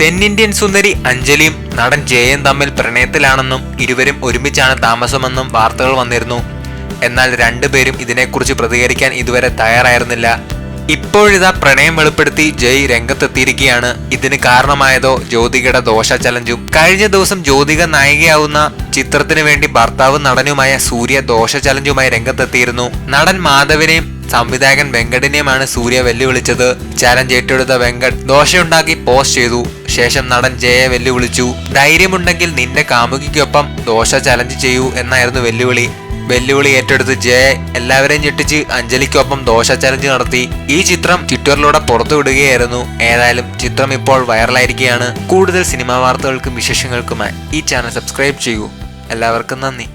തെന്നിന്ത്യൻ സുന്ദരി അഞ്ജലിയും നടൻ ജയയും തമ്മിൽ പ്രണയത്തിലാണെന്നും ഇരുവരും ഒരുമിച്ചാണ് താമസമെന്നും വാർത്തകൾ വന്നിരുന്നു. എന്നാൽ രണ്ടുപേരും ഇതിനെക്കുറിച്ച് പ്രതികരിക്കാൻ ഇതുവരെ തയ്യാറായിരുന്നില്ല. ഇപ്പോഴിതാ പ്രണയം വെളിപ്പെടുത്തി ജയ് രംഗത്തെത്തിയിരിക്കുകയാണ്. ഇതിന് കാരണമായതോ ജ്യോതികയുടെ ദോഷ ചലഞ്ചും. കഴിഞ്ഞ ദിവസം ജ്യോതിക നായികയാവുന്ന ചിത്രത്തിന് വേണ്ടി ഭർത്താവ് നടനുമായ സൂര്യ ദോഷ ചലഞ്ചുമായി രംഗത്തെത്തിയിരുന്നു. നടൻ മാധവനെയും സംവിധായകൻ വെങ്കടിനെയുമാണ് സൂര്യ വെല്ലുവിളിച്ചത്. ചലഞ്ച് ഏറ്റെടുത്ത വെങ്കട് ദോശയുണ്ടാക്കി പോസ്റ്റ് ചെയ്തു. ശേഷം നടൻ ജയയെ വെല്ലുവിളിച്ചു. ധൈര്യമുണ്ടെങ്കിൽ നിന്റെ കാമുകിക്കൊപ്പം ദോശ ചലഞ്ച് ചെയ്യൂ എന്നായിരുന്നു വെല്ലുവിളി. വെല്ലുവിളി ഏറ്റെടുത്ത് ജയ എല്ലാവരെയും ഞെട്ടിച്ച് അഞ്ജലിക്കൊപ്പം ദോശ ചലഞ്ച് നടത്തി. ഈ ചിത്രം ട്വിറ്ററിലൂടെ പുറത്തുവിടുകയായിരുന്നു ഏതായാലും ചിത്രം ഇപ്പോൾ വൈറലായിരിക്കുകയാണ്. കൂടുതൽ സിനിമാ വാർത്തകൾക്കും വിശേഷങ്ങൾക്കുമായി ഈ ചാനൽ സബ്സ്ക്രൈബ് ചെയ്യൂ. എല്ലാവർക്കും നന്ദി.